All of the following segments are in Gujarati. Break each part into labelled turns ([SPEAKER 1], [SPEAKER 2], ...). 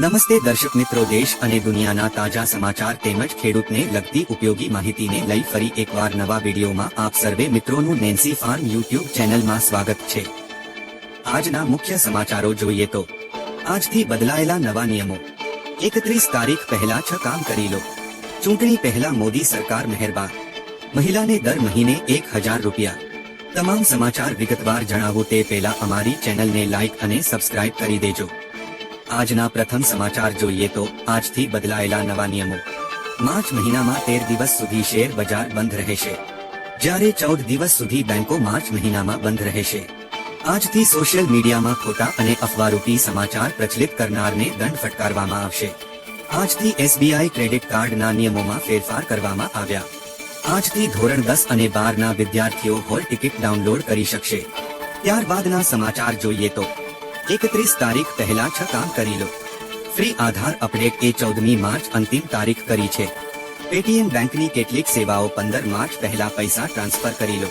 [SPEAKER 1] નમસ્તે દર્શક મિત્રો, દેશ અને દુનિયાના તાજા સમાચાર તેમજ ખેડૂતને લગતી ઉપયોગી માહિતીને લઈ ફરી એકવાર નવા વિડીયોમાં આપ સર્વે મિત્રોનું નેન્સી ફાર્મ યુટ્યુબ ચેનલમાં સ્વાગત છે. આજના મુખ્ય સમાચારો જોઈએ તો, આજથી બદલાયેલા નવા નિયમો. એકત્રીસ તારીખ પહેલા છ કામ કરી લો. ચૂંટણી પહેલા મોદી સરકાર મહેરબાન. મહિલાને દર મહિને એક હજાર રૂપિયા. તમામ સમાચાર વિગતવાર જણાવો, તે પહેલા અમારી ચેનલને લાઇક અને સબસ્ક્રાઇબ કરી દેજો. આજના પ્રથમ સમાચાર જોઈએ તો આજથી બદલાયેલા નવા નિયમો. માર્ચ મહિનામાં તેર દિવસ સુધી શેર બજાર બંધ રહેશે. જ્યારે ચૌદ દિવસ સુધી બેંકો માર્ચ મહિનામાં બંધ રહેશે. આજથી સોશિયલ મીડિયામાં ખોટા અને અફવારૂપી સમાચાર પ્રચલિત કરનારને દંડ ફટકારવામાં આવશે. આજથી એસબીઆઈ ક્રેડિટ કાર્ડના નિયમોમાં ફેરફાર કરવામાં આવ્યા. આજથી ધોરણ દસ અને બારના વિદ્યાર્થીઓ હોલ ટિકિટ ડાઉનલોડ કરી શકશે. ત્યારબાદના સમાચાર જોઈએ તો એકત્રીસ તારીખ પહેલા છ કામ કરી લો. ફ્રી આધાર અપડેટ એ ચૌદમી માર્ચ અંતિમ તારીખ કરી છે. પેટીએમ બેંકની કેટલીક સેવાઓ પંદર માર્ચ પહેલા પૈસા ટ્રાન્સફર કરી લો.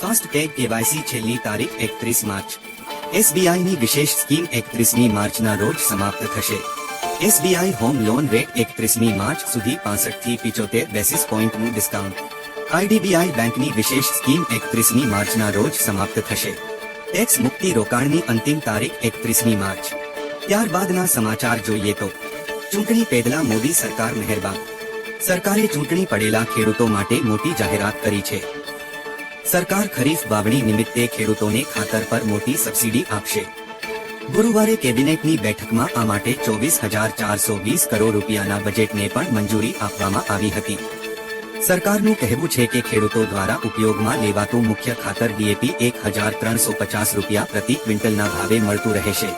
[SPEAKER 1] ફાસ્ટ ટેગ કેવાયસી છેલ્લી તારીખ એકત્રીસ માર્ચ. એસબીઆઈની વિશેષ સ્કીમ એકત્રીસમી માર્ચના રોજ સમાપ્ત થશે. એસબીઆઈ હોમ લોન રેટ એકત્રીસમી માર્ચ સુધી પાસઠથી પિચોતેર બેસિસ પોઈન્ટનું ડિસ્કાઉન્ટ. આઈડીબીઆઈ બેંકની વિશેષ સ્કીમ એકત્રીસમી માર્ચના રોજ સમાપ્ત થશે. ટેક્સ મુક્તિ રોકાણની અંતિમ તારીખ એકત્રીસમી માર્ચ. ત્યારબાદના સમાચાર જોઈએ તો, ચૂંટણી પહેલા મોદી સરકાર મહેરબાન. સરકારે ચૂંટણી પડેલા ખેડૂતો માટે મોટી જાહેરાત કરી છે. સરકાર ખરીફ વાવણી નિમિત્તે ખેડૂતોને ખાતર પર મોટી સબસિડી આપશે. ગુરુવારે કેબિનેટની બેઠકમાં આ માટે ચોવીસ હજાર ચારસો વીસ કરોડ રૂપિયાના બજેટને પણ મંજૂરી આપવામાં આવી હતી. સરકારનું કહેવું છે કે ખેડૂતો દ્વારા ઉપયોગમાં લેવાતું મુખ્ય ખાતર ડીએપી એક હજાર ત્રણસો પચાસ રૂપિયા પ્રતિ ક્વિન્ટલના ભાવે મળતું રહેશે.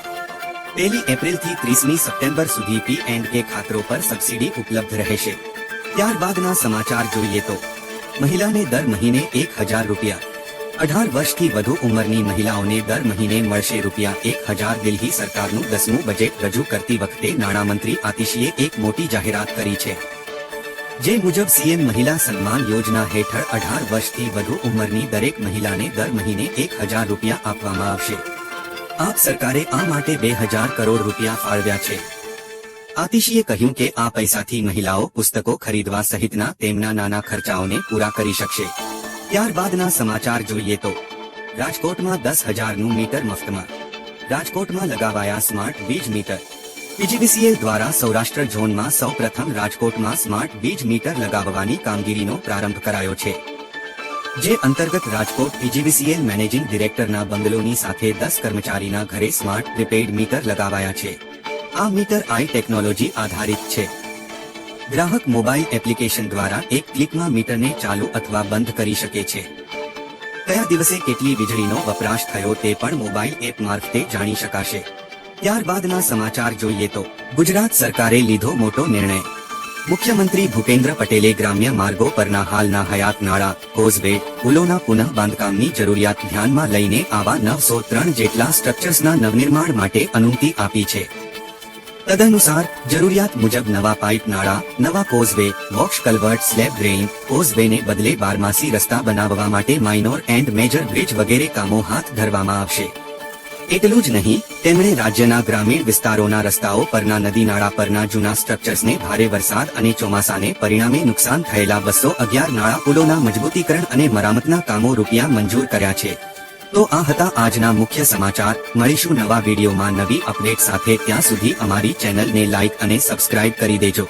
[SPEAKER 1] પહેલી એપ્રિલથી ત્રીસમી સપ્ટેમ્બર સુધી પી એન્ડ કે ખાતરો પર સબસિડી ઉપલબ્ધ રહેશે. ત્યારબાદના સમાચાર જોઈએ તો, મહિલાને દર મહિને એક હજાર રૂપિયા, અઢાર વર્ષથી વધુ ઉંમરની મહિલાઓને દર મહિને મળશે રૂપિયા એક હજાર દિલ્હી સરકારનું દસમું બજેટ રજૂ કરતી વખતે નાણામંત્રી આતિશીએ એક મોટી જાહેરાત કરી છે. જે મુજબ સીએમ મહિલા સન્માન યોજના હેઠળ અઢાર વર્ષથી વધુ ઉંમરની દરેક મહિલાને દર મહિને એક હજાર રૂપિયા આપવામાં આવશે. આપ સરકારે આ માટે બે હજાર કરોડ રૂપિયા ફાળવ્યા છે. આતિશીએ કહ્યું કે આ પૈસાથી મહિલાઓ પુસ્તકો ખરીદવા સહિતના તેમના નાના ખર્ચાઓને પૂરા કરી શકશે. ત્યારબાદના સમાચાર જોઈએ તો, રાજકોટમાં દસ હજારનું મીટર મફતમાં, રાજકોટમાં લગાવાયા સ્માર્ટ વીજ મીટર પીજીવીસીએલ દ્વારા સૌરાષ્ટ્ર ઝોનમાં સૌ પ્રથમ રાજકોટમાં સ્માર્ટ વીજ મીટર લગાવવાની કામગીરીનો પ્રારંભ કરાયો છે. જે અંતર્ગત રાજકોટ પીજીવીસીએલ મેનેજિંગ ડિરેક્ટરના બંગલોની સાથે દસ કર્મચારીના ઘરે સ્માર્ટ પ્રીપેડ મીટર લગાવાયા છે. આ મીટર આઈ ટેકનોલોજી આધારિત છે. ગ્રાહક મોબાઈલ એપ્લિકેશન દ્વારા એક ક્લિકમાં મીટરને ચાલુ અથવા બંધ કરી શકે છે. કયા દિવસે કેટલી વીજળીનો વપરાશ થયો તે પણ મોબાઈલ એપ મારફતે જાણી શકાશે. ત્યારબાદના સમાચાર જોઈએ તો ગુજરાત સરકારે લીધો મોટો નિર્ણય. મુખ્યમંત્રી ભૂપેન્દ્ર પટેલે ગ્રામ્ય માર્ગો પરના હાલના હયાત નાળા, કોઝવે, પુલોના પુનઃ બાંધકામની જરૂરિયાત ધ્યાનમાં લઈને આવા નવસો ત્રણ જેટલા સ્ટ્રક્ચર્સના નવનિર્માણ માટે અનુમતિ આપી છે. તદનુસાર, જરૂરિયાત મુજબ નવા પાઇપ નાળા, નવા causeway box culvert, slab drain, કોઝવેને બદલે બારમાસી રસ્તા બનાવવા માટે માઇનોર એન્ડ મેજર બ્રિજ વગેરે કામો હાથ ધરવામાં આવશે. એટલું જ નહીં, તેમણે રાજ્યના ગ્રામીણ વિસ્તારોના રસ્તાઓ પરના નદી નાળા પરના જૂના સ્ટ્રક્ચર્સને ભારે વરસાદ અને ચોમાસાને પરિણામે નુકસાન થયેલા બસો અગિયાર નાળા પુલોના મજબૂતીકરણ અને મરામતના કામો રૂપિયા મંજૂર કર્યા છે. તો આ હતા આજના મુખ્ય સમાચાર. મળીશું નવા વિડીયોમાં નવી અપડેટ સાથે. ત્યાં સુધી અમારી ચેનલને લાઇક અને સબસ્ક્રાઇબ કરી દેજો.